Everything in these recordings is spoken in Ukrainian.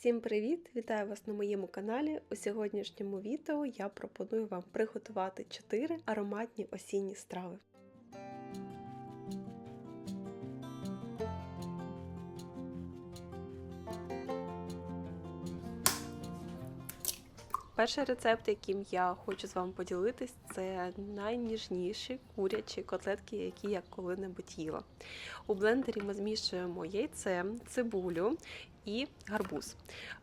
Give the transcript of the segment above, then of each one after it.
Всім привіт! Вітаю вас на моєму каналі. У сьогоднішньому відео я пропоную вам приготувати 4 ароматні осінні страви. Перший рецепт, яким я хочу з вами поділитись, це найніжніші курячі котлетки, які я коли-небудь їла. У блендері ми змішуємо яйце, цибулю і гарбуз.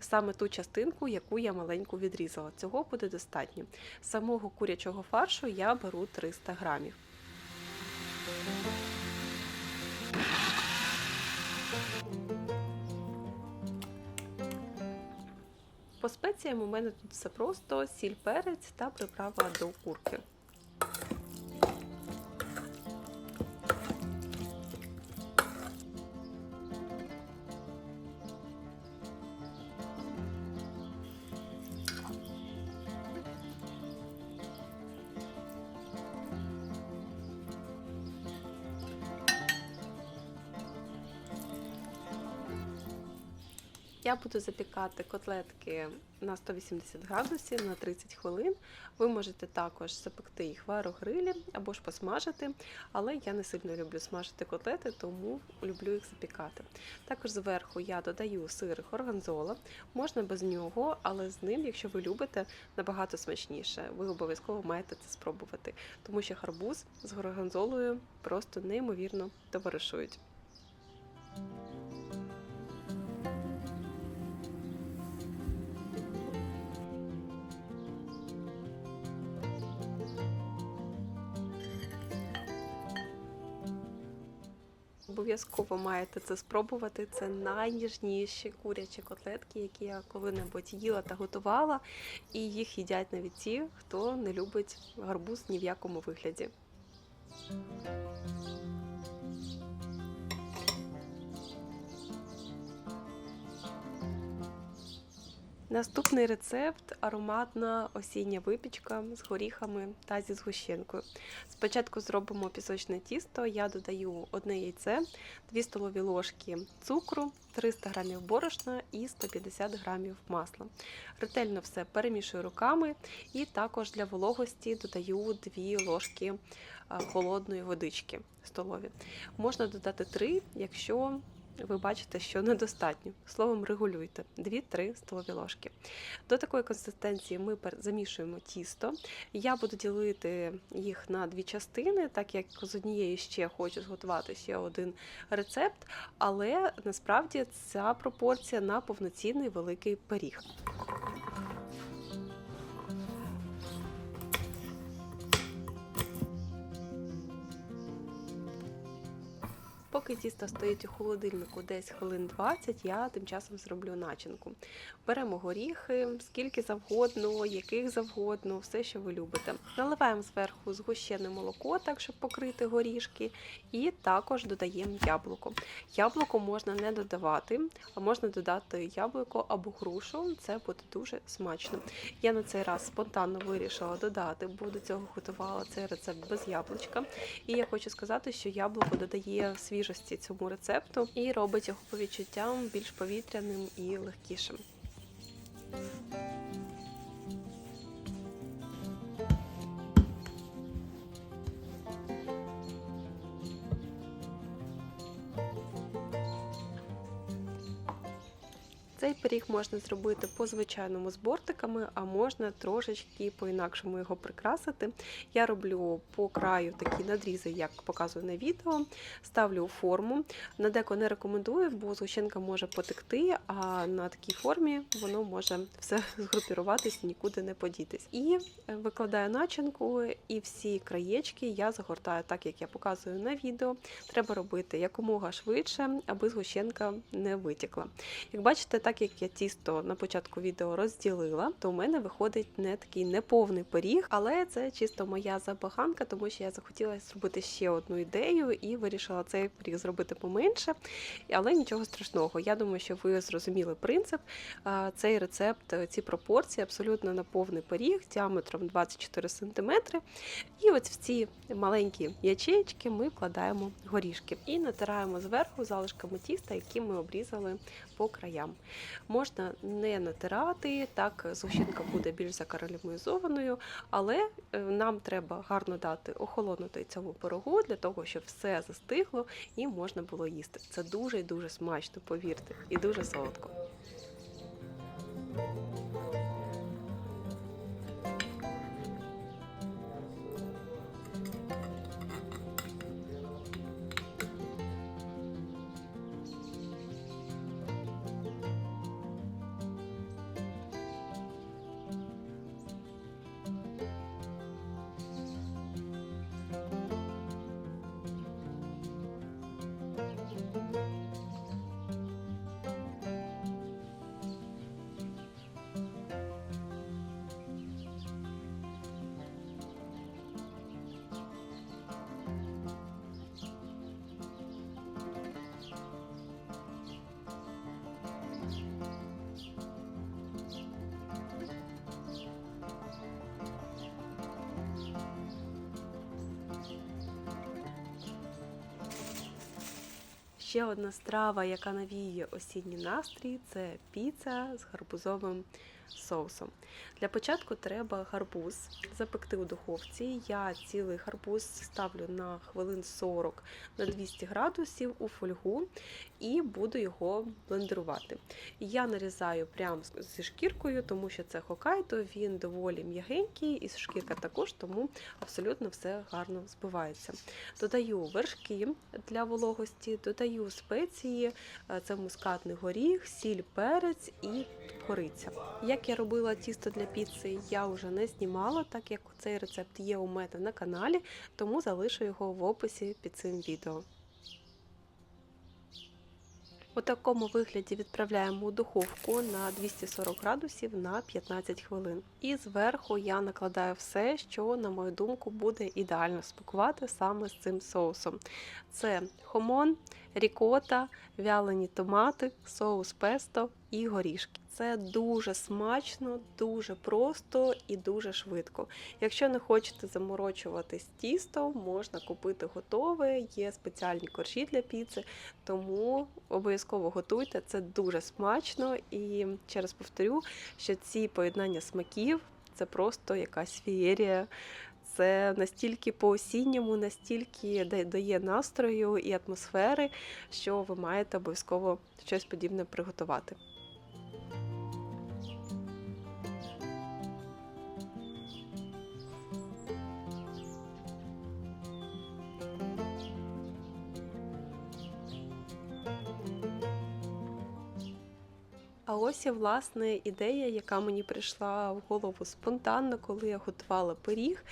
Саме ту частинку, яку я маленьку відрізала. Цього буде достатньо. Самого курячого фаршу я беру 300 грамів. По спеціям у мене тут все просто сіль, перець та приправа до курки. Я буду запікати котлетки на 180 градусів на 30 хвилин. Ви можете також запекти їх в аерогрилі або ж посмажити, але я не сильно люблю смажити котлети, тому люблю їх запікати. Також зверху я додаю сир горгонзола, можна без нього, але з ним, якщо ви любите, набагато смачніше. Ви обов'язково маєте це спробувати, тому що гарбуз з горгонзолою просто неймовірно товаришують. Обов'язково маєте це спробувати. Це найніжніші курячі котлетки, які я коли-небудь їла та готувала, і їх їдять навіть ті, хто не любить гарбуз ні в якому вигляді. Наступний рецепт ароматна осіння випічка з горіхами та зі згущенкою. Спочатку зробимо пісочне тісто, я додаю одне яйце, 2 столові ложки цукру, 300 г борошна і 150 г масла. Ретельно все перемішую руками і також для вологості додаю 2 ложки холодної водички столові. Можна додати 3, якщо ви бачите, що недостатньо. Словом, регулюйте 2-3 столові ложки. До такої консистенції ми замішуємо тісто. Я буду ділити їх на дві частини, так як з однієї ще хочу зготувати ще один рецепт, але насправді ця пропорція на повноцінний великий пиріг. Поки тісто стоїть у холодильнику десь хвилин 20, я тим часом зроблю начинку. Беремо горіхи, скільки завгодно, яких завгодно, все, що ви любите. Наливаємо зверху згущене молоко, так щоб покрити горішки, і також додаємо яблуко. Яблуко можна не додавати, а можна додати яблуко або грушу, це буде дуже смачно. Я на цей раз спонтанно вирішила додати, бо до цього готувала цей рецепт без яблучка. І я хочу сказати, що яблуко додає свіжості свіжості цьому рецепту і робить його по відчуттям більш повітряним і легкішим. Цей пиріг можна зробити по звичайному з бортиками, а можна трошечки по-інакшому його прикрасити. Я роблю по краю такі надрізи, як показую на відео, ставлю форму. На деко не рекомендую, бо згущенка може потекти, а на такій формі воно може все згрупіруватись нікуди не подітись. І е, викладаю начинку, і всі краєчки я загортаю так, як я показую на відео. Треба робити якомога швидше, аби згущенка не витікла. Як бачите, так як я тісто на початку відео розділила, то у мене виходить не такий неповний пиріг, але це чисто моя забаганка, тому що я захотіла зробити ще одну ідею і вирішила цей пиріг зробити поменше. Але нічого страшного. Я думаю, що ви зрозуміли принцип. Цей рецепт, ці пропорції абсолютно на повний пиріг діаметром 24 см. І ось в ці маленькі ячеєчки ми вкладаємо горішки і натираємо зверху залишками тіста, які ми обрізали по краям. Можна не натирати, так згущенка буде більш закарамелізованою, але е, нам треба гарно дати охолонути цьому пирогу для того, щоб все застигло і можна було їсти. Це дуже і дуже смачно, повірте, і дуже солодко. Ще одна страва, яка навіює осінній настрій, це піца з гарбузовим соусом. Для початку треба гарбуз запекти у духовці. Я цілий гарбуз ставлю на хвилин 40 на 200 градусів у фольгу і буду його блендерувати. Я нарізаю прямо зі шкіркою, тому що це хокайдо, він доволі м'ягенький, і шкірка також, тому абсолютно все гарно збивається. Додаю вершки для вологості, додаю спеції, е, це мускатний горіх, сіль, перець і кориця. Як я робила тісто для піци, я вже не знімала, так як цей рецепт є у мене на каналі, тому залишу його в описі під цим відео. У такому вигляді відправляємо у духовку на 240 градусів на 15 хвилин. І зверху я накладаю все, що, на мою думку, буде ідеально смакувати саме з цим соусом. Це хомон, рікота, вялені томати, соус песто і горішки. Це дуже смачно, дуже просто і дуже швидко. Якщо не хочете заморочуватись тістом, можна купити готове, є спеціальні коржі для піци, тому обов'язково готуйте, це дуже смачно і ще раз повторю, що ці поєднання смаків це просто якась фієрія. Це настільки по-осінньому, настільки дає настрою і атмосфери, що ви маєте обов'язково щось подібне приготувати. Ось і власне ідея, яка мені прийшла в голову спонтанно, коли я готувала пиріг.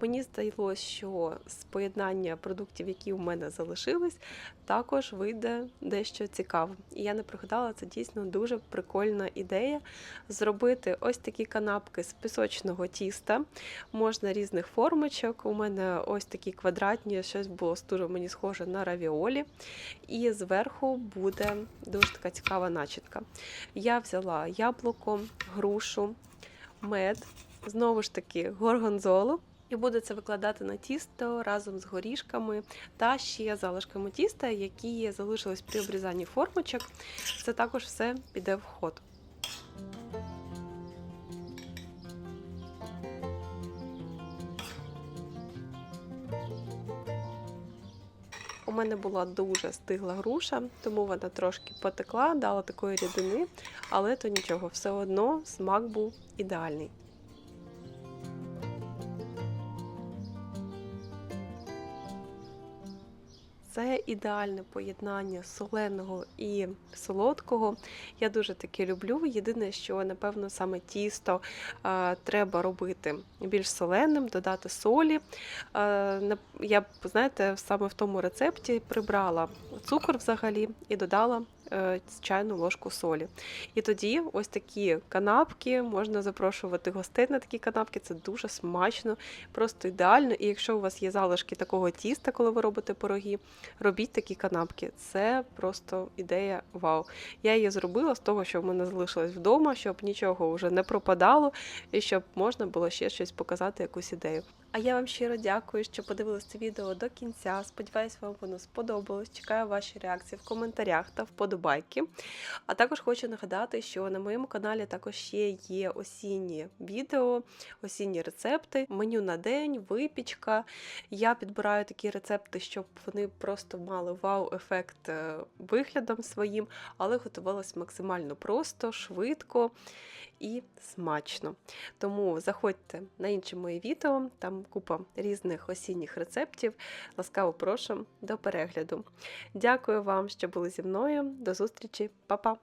Мені здалося, що з поєднання продуктів, які у мене залишились, також вийде дещо цікаве. І я не пригадала, це дійсно дуже прикольна ідея. Зробити ось такі канапки з пісочного тіста, можна різних формочок. У мене ось такі квадратні, щось було дуже мені схоже на равіолі. І зверху буде дуже така цікава начітка. Я взяла яблуко, грушу, мед, знову ж таки, горгонзолу. І буду це викладати на тісто разом з горішками та ще залишками тіста, які залишились при обрізанні формочок. Це також все піде в ход. У мене була дуже стигла груша, тому вона трошки потекла, дала такої рідини, але то нічого, все одно смак був ідеальний. Це ідеальне поєднання соленого і солодкого. Я дуже таке люблю. Єдине, що, напевно, саме тісто е, треба робити більш соленим, додати солі. Е, я, знаєте, саме в тому рецепті прибрала цукор взагалі і додала чайну ложку солі. І тоді ось такі канапки, можна запрошувати гостей на такі канапки, це дуже смачно, просто ідеально. І якщо у вас є залишки такого тіста, коли ви робите пироги, робіть такі канапки. Це просто ідея вау. Я її зробила з того, що в мене залишилось вдома, щоб нічого вже не пропадало, і щоб можна було ще щось показати, якусь ідею. А я вам щиро дякую, що подивилися це відео до кінця. Сподіваюсь, вам воно сподобалось. Чекаю ваші реакції в коментарях та вподобайки. А також хочу нагадати, що на моєму каналі також ще є осінні відео, осінні рецепти, меню на день, випічка. Я підбираю такі рецепти, щоб вони просто мали вау-ефект е, виглядом своїм, але готувалось максимально просто, швидко і смачно. Тому заходьте на інші мої відео, там купа різних осінніх рецептів. Ласкаво прошу до перегляду. Дякую вам, що були зі мною. До зустрічі, Па-па!